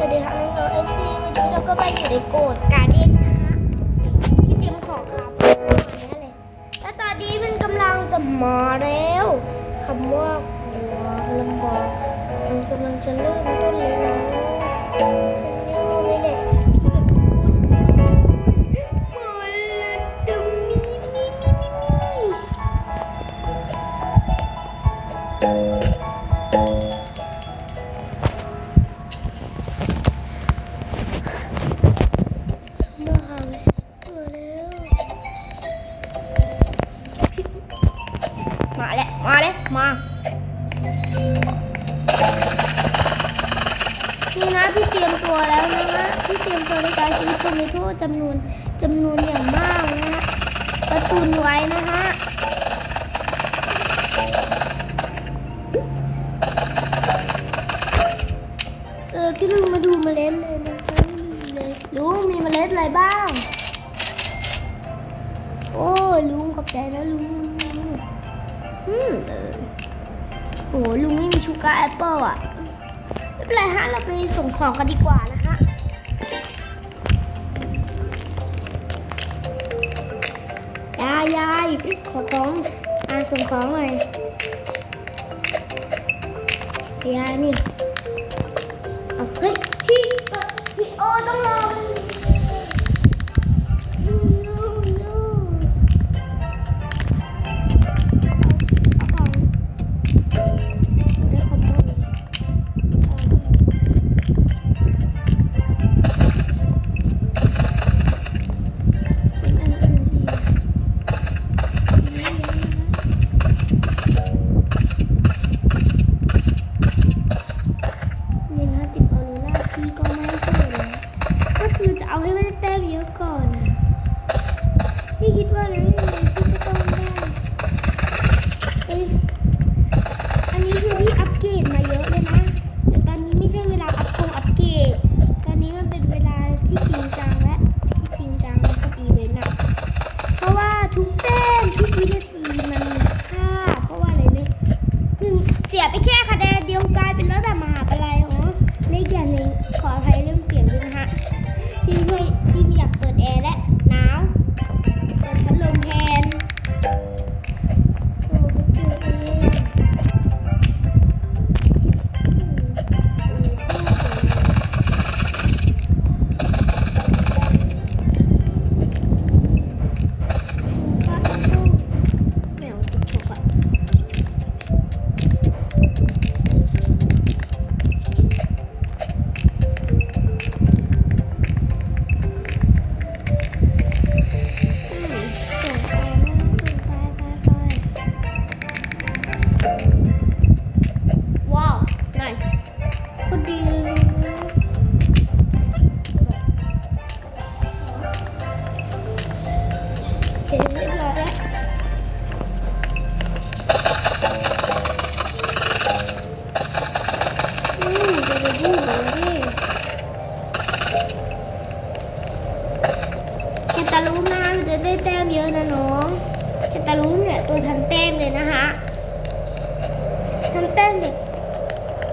สวัสดีค่ะน้องๆ FC วันนี้เราก็ไปอยู่ในโกดการ์เด้นนะฮะพี่จิมของครับนี่เลยแล้วตอนนี้มันกำลังจะมาแล้วคำว่าลำบากลำบากมันกำลังจะเริ่มต้นเลยน้อะำนวนจำนวนอย่างมากนะฮะประตูนไว้นะฮะเออพี่ลุงมาดูมเมล็ดเลยนะคะเลยลุงมีมเมล็ดอะไรบ้าง โอ้ลุงขอบใจนะลุงอืเออโหลุงไม่มีชูการ์แอปเปิลอะไม่เป็นไรฮะเราไปส่งของกันดีกว่านะ ส่ของอ่าส่งของหน่อยยานี่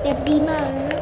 Baby Ya.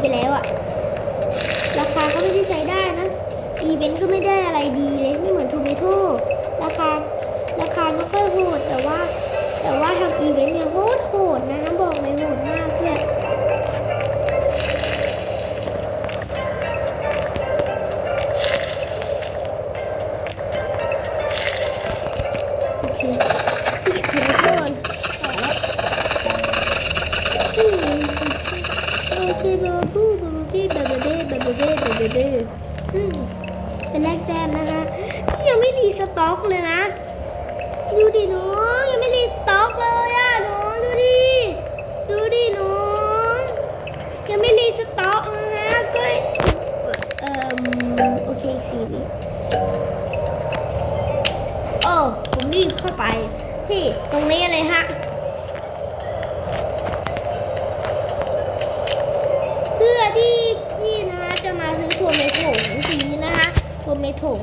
ไปแล้วอะราคาก็ไม่ได้ใช้ได้นะ อีเวนต์ก็ไม่ได้อะไรดีเลยไม่เหมือนทูเมทูราคาราคาไม่ค่อยโหดแต่ว่า แต่ว่าทำอีเวนต์เนี่ยโหดโหดนะบอกเลยโหดมากเลย กัเลยฮะเพื่อที่พี่นะจะมาซื้อถั่วเมโถงสีนะคะถั่วเมผง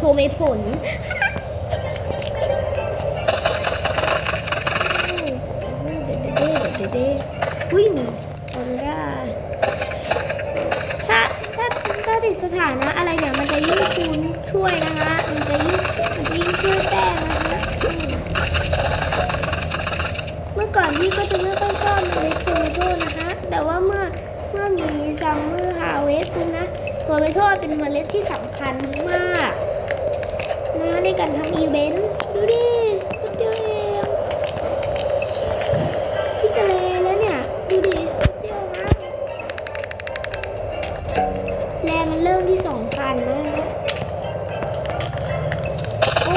ถั่วเมผล สที่สำคัญมากนะในการทำอีเวนต์ดูดิดูดิพี่จะเลแล้วเนี่ย ดูดิเดียวนะแรงมันเริ่มที่สองพันแล้ะโอ้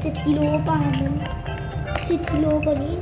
เจ็ดกิโลป่ะมันเจ็ดกิโลกว่านี้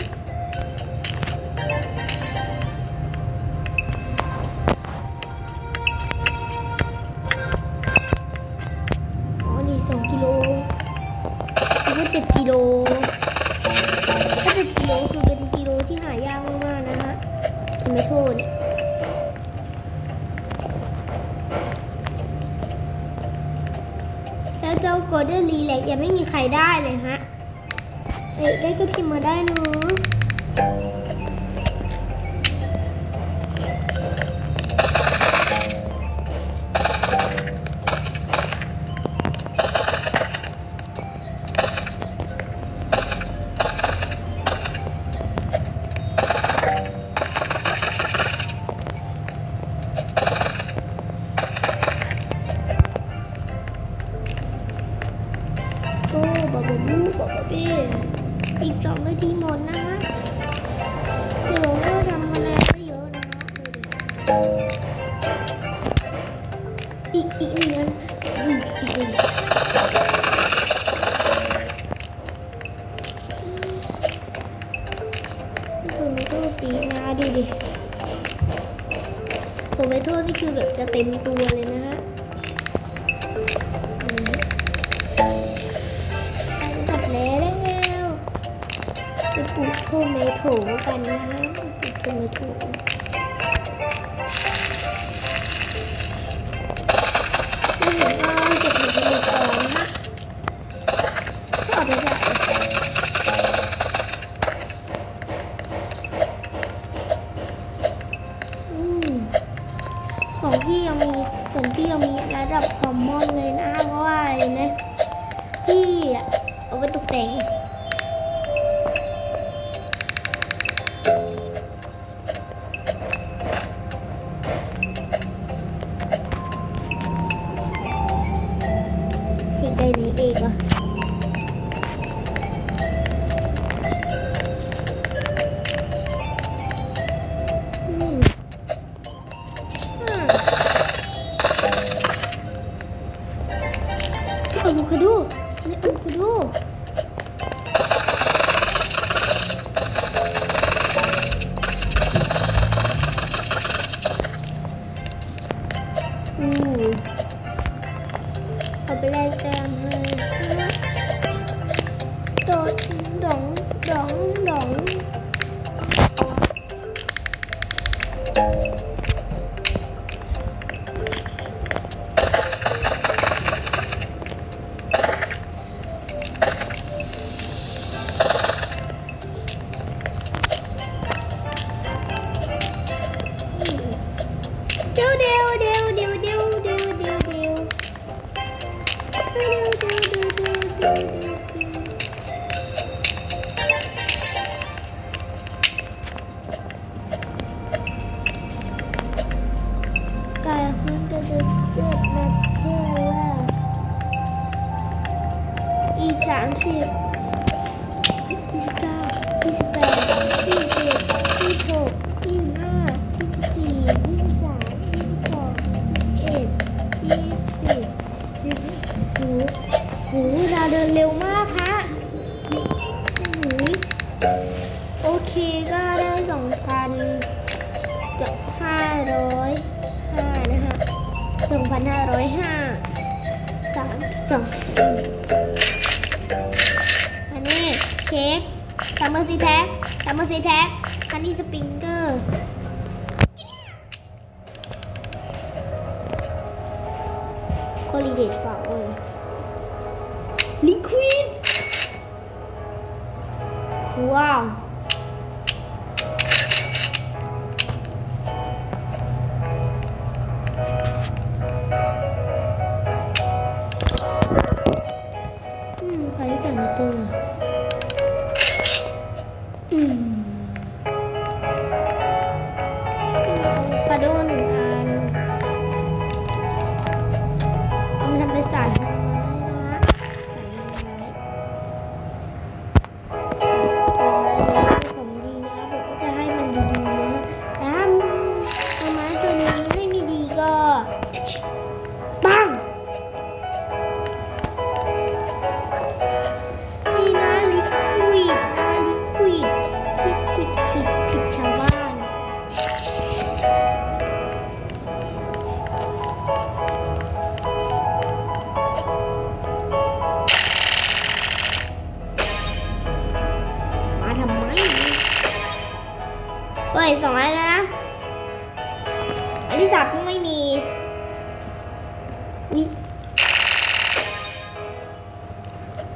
ที่หมดนะคะ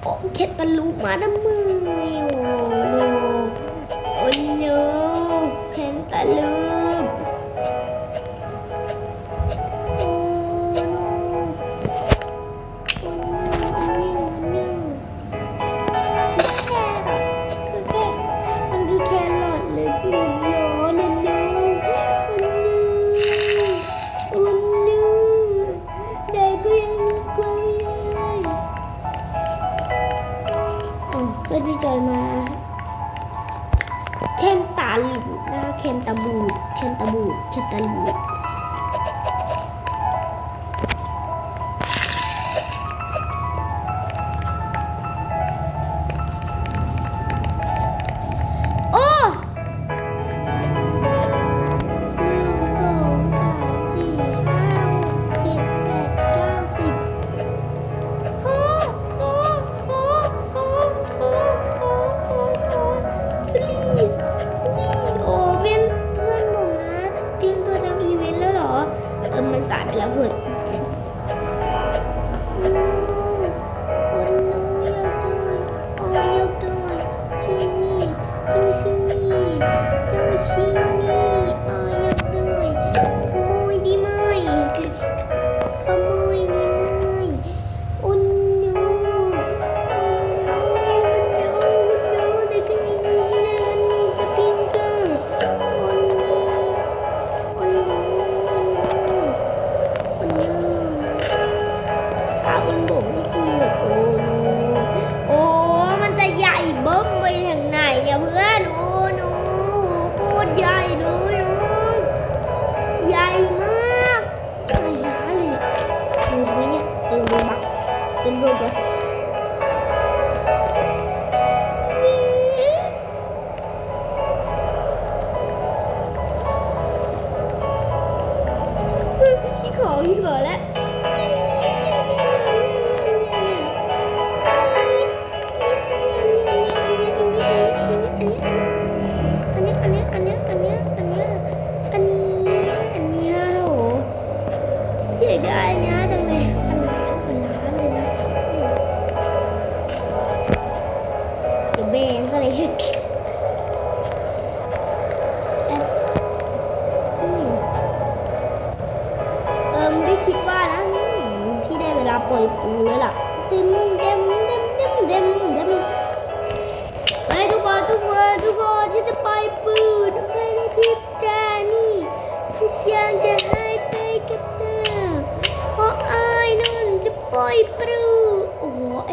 โอ้เข็ดบรรลุมาดมือโอ้โหโอ้โนแทนตะลุ Cinta bu, cinta talu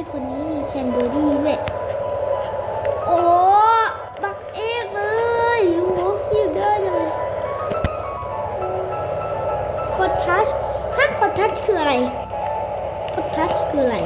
อ้คนนี้มีแคนเบอรี่เว้ยโอ้บักเอกเลยโอ้ยอยากได้จังเลยกดทัชฮะกดทัชคืออะไรกดทัชคืออะไร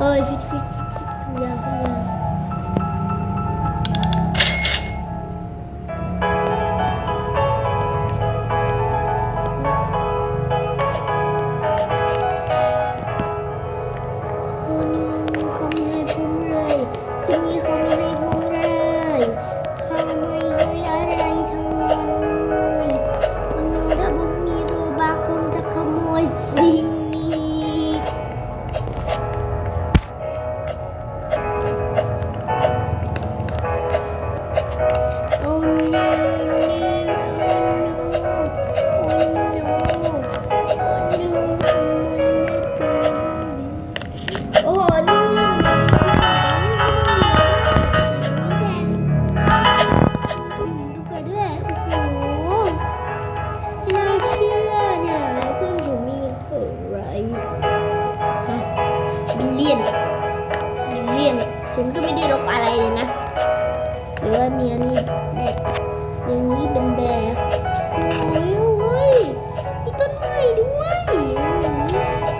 Ay fit fit fit. Ya, ya. ฉันก็ไม่ได้ลบอะไรเลยนะหรือว่ามีอันนี้เด็กมีอันนี้เป็นแบร์โอ้ยโอ้ยมีต้นไม้ด้วย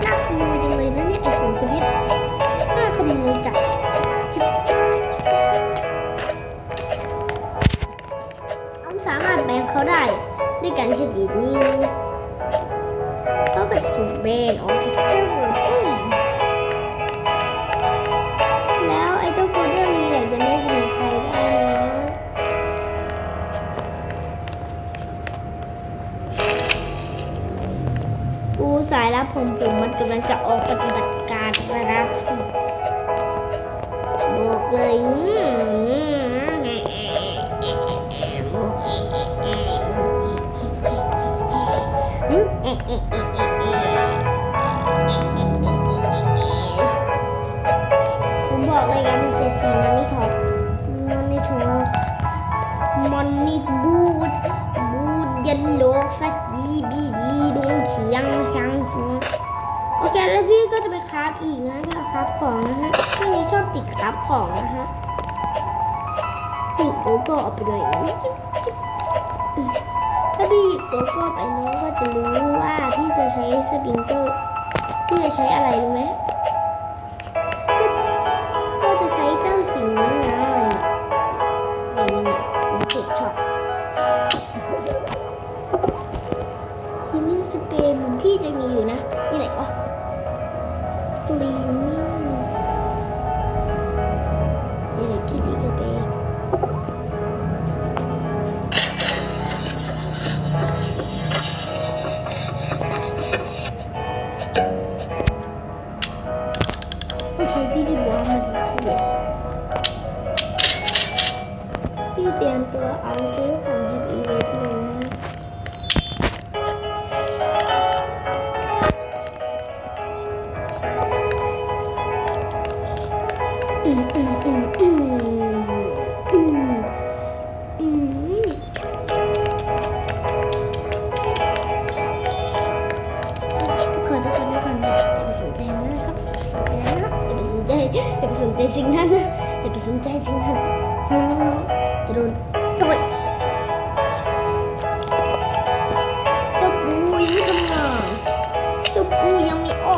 น่าขโมยจังเลยนะเนี่ยไอ้สองคนนี้น่าขโมยจัดชิบผมสามารถแบนเขาได้ด้วยการเฉดนี้เขาก็จะถูกแบนออก แล้วผมผมมันกำลังจะออกปฏิบัติการนะครับบอกเลยเอ๊ อีกนะด้วยครับของนะฮะช่วนี้ชอบติดครับของนะฮะติดโกโก้ออกไปเลยถ้าพี่โกโก้ไปน้องก็จะรู้ว่าพี่จะใช้สปริงเกอร์พี่จะใช้อะไรรู้ไหม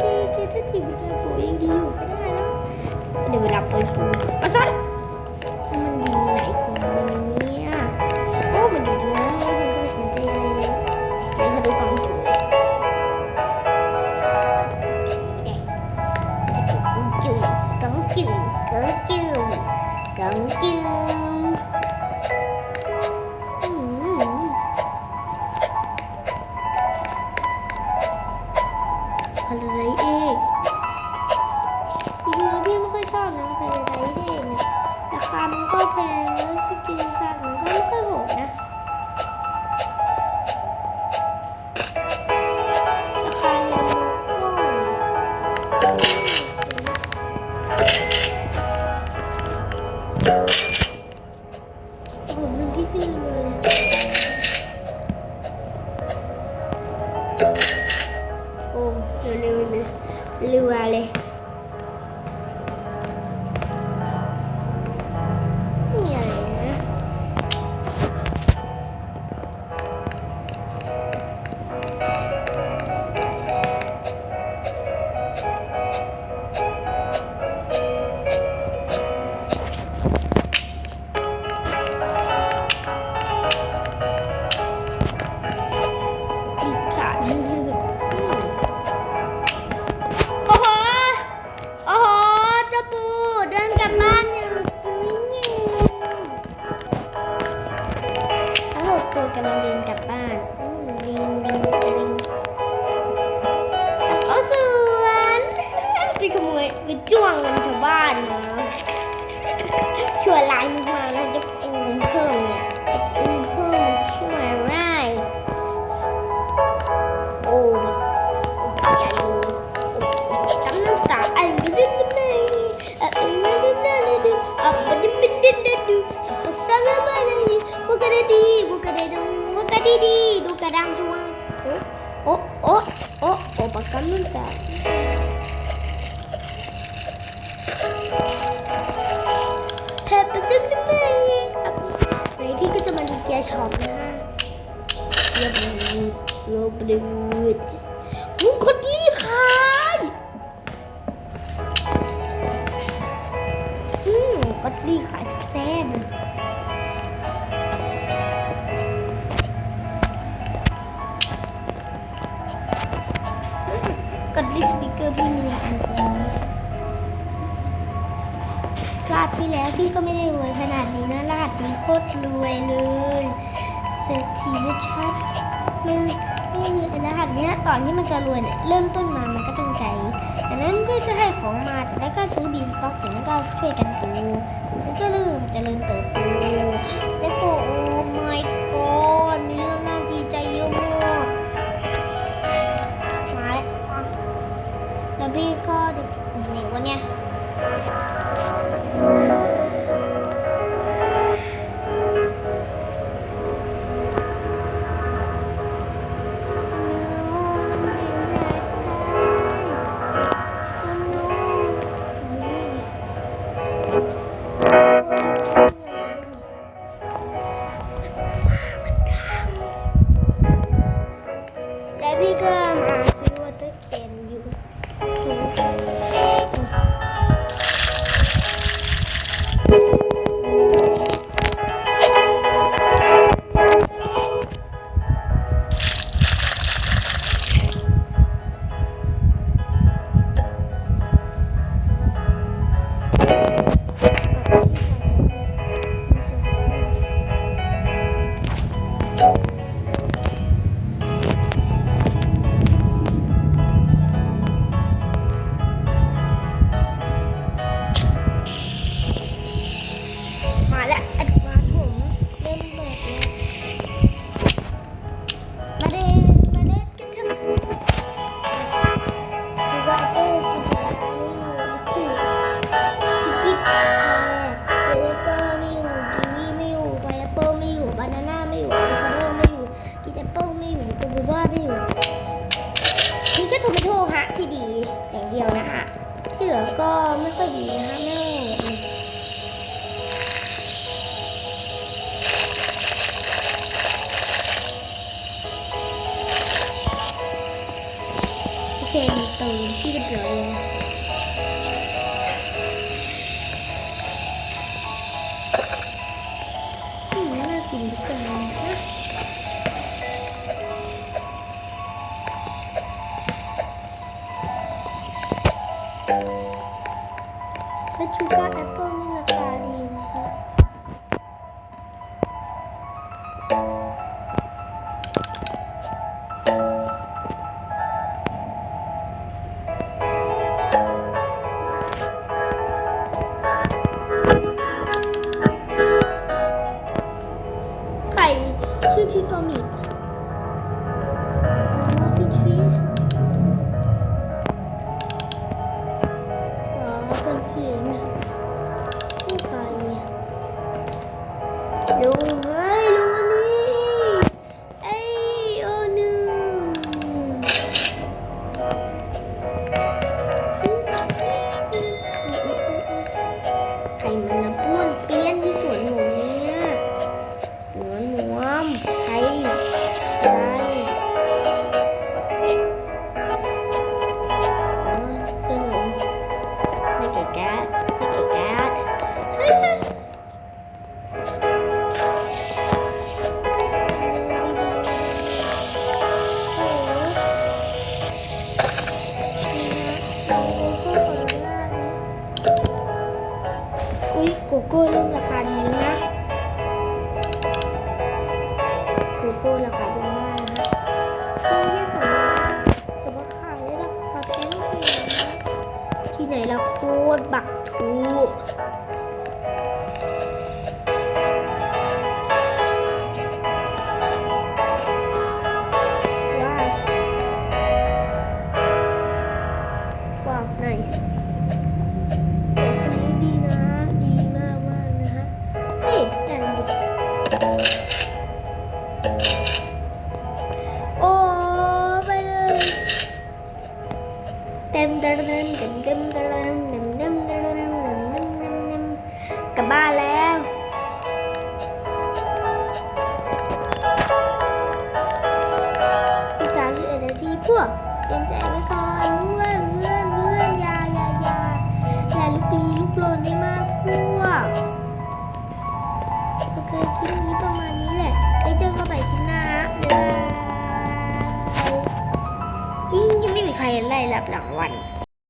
Kita kita tiba-tiba yang diu. Ada berapa itu? Pasal. จับเพปเปอร์ซิมได้ไหมไหนพี่ก็จะมาดีเกียช็อปนะเกียร์บลูดโรบลูด แล้วพี่ก็ไม่ได้รวยขนาดนี้นะรหัสนี้โคตรรวยเลยเศรษฐีชัดมันนี่รหัสเนี้ยตอนที่มันจะรวยเนี่ยเริ่มต้นมามันก็ต้องใจดังนั้นพี่อจะให้ของมาจากนั้นก็ซื้อบีสต็อกจากนั้นก็ช่วยกันดู